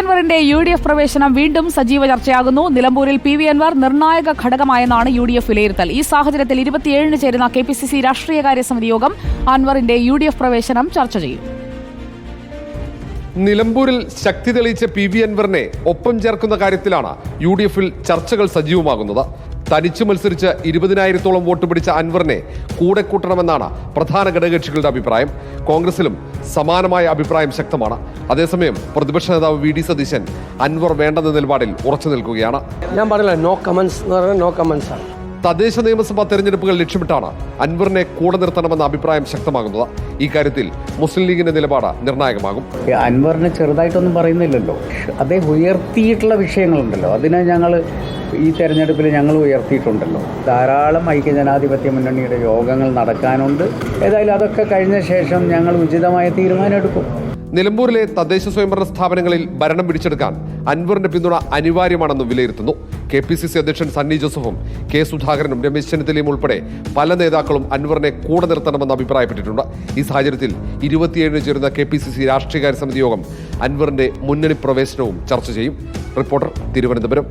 അൻവറിന്റെ U D F പ്രവേശനം വീണ്ടും സജീവ ചർച്ചയാകുന്നു. നിലമ്പൂരിൽ പി വി അൻവർ നിർണായക ഘടകമായെന്നാണ് യു ഡി എഫ് വിലയിരുത്തൽ. ഈ സാഹചര്യത്തിൽ ഇരുപത്തിയേഴിന് ചേരുന്ന കെ പി സി സി രാഷ്ട്രീയകാര്യ സമിതി യോഗം അൻവറിന്റെ യു ഡി എഫ് പ്രവേശനം ചർച്ച ചെയ്യും. നിലമ്പൂരിൽ ശക്തി തെളിയിച്ച പി വി അൻവറിനെ ഒപ്പം ചേർക്കുന്ന കാര്യത്തിലാണ് യു ഡി എഫിൽ ചർച്ചകൾ സജീവമാകുന്നത്. തനിച്ചു മത്സരിച്ച് ഇരുപതിനായിരത്തോളം വോട്ട് പിടിച്ച അൻവറിനെ കൂടെ കൂട്ടണമെന്നാണ് പ്രധാന ഘടകകക്ഷികളുടെ അഭിപ്രായം. കോൺഗ്രസിലും സമാനമായ അഭിപ്രായം ശക്തമാണ്. അതേസമയം പ്രതിപക്ഷ നേതാവ് വി ഡി സതീശൻ അൻവർ വേണ്ടെന്ന നിലപാടിൽ ഉറച്ചു നിൽക്കുകയാണ്. ഞാൻ പറഞ്ഞില്ല നോ കമൻസ് എന്ന് പറഞ്ഞാൽ നോ കമൻസ് ആണ്. തദ്ദേശ നിയമസഭാ തെരഞ്ഞെടുപ്പുകൾ ലക്ഷ്യമിട്ടാണ് അൻവറിനെ കൂടെ നിർത്തണമെന്ന അഭിപ്രായം ശക്തമാകുന്നത്. ഈ കാര്യത്തിൽ മുസ്ലിം ലീഗിന്റെ നിലപാട് നിർണായകമാകും. അൻവറിനെ ചെറുതായിട്ടൊന്നും പറയുന്നില്ലല്ലോ. അദ്ദേഹം ഉയർത്തിയിട്ടുള്ള വിഷയങ്ങളുണ്ടല്ലോ. അതിനെ ഞങ്ങൾ ഈ തെരഞ്ഞെടുപ്പിൽ ഞങ്ങൾ ഉയർത്തിയിട്ടുണ്ടല്ലോ. ധാരാളം ഐക്യജനാധിപത്യ മുന്നണിയുടെ യോഗങ്ങൾ നടക്കാനുണ്ട്. ഏതായാലും അതൊക്കെ കഴിഞ്ഞ ശേഷം ഞങ്ങൾ ഉചിതമായ തീരുമാനമെടുക്കും. നിലമ്പൂരിലെ തദ്ദേശ സ്വയംഭരണ സ്ഥാപനങ്ങളിൽ ഭരണം പിടിച്ചെടുക്കാൻ അൻവറിന്റെ പിന്തുണ അനിവാര്യമാണെന്ന് വിലയിരുത്തുന്നു. കെ പി സി സി അധ്യക്ഷൻ സണ്ണി ജോസഫും കെ സുധാകരനും രമേശ് ചെന്നിത്തലയും ഉൾപ്പെടെ പല നേതാക്കളും അൻവറിനെ കൂടെ നിർത്തണമെന്ന് അഭിപ്രായപ്പെട്ടിട്ടുണ്ട്. ഈ സാഹചര്യത്തിൽ ഇരുപത്തിയേഴിന് ചേരുന്ന കെ പി സി സി രാഷ്ട്രീയകാര്യ സമിതി യോഗം അൻവറിന്റെ മുന്നണി പ്രവേശനവും ചർച്ച ചെയ്യും. റിപ്പോർട്ടർ തിരുവനന്തപുരം.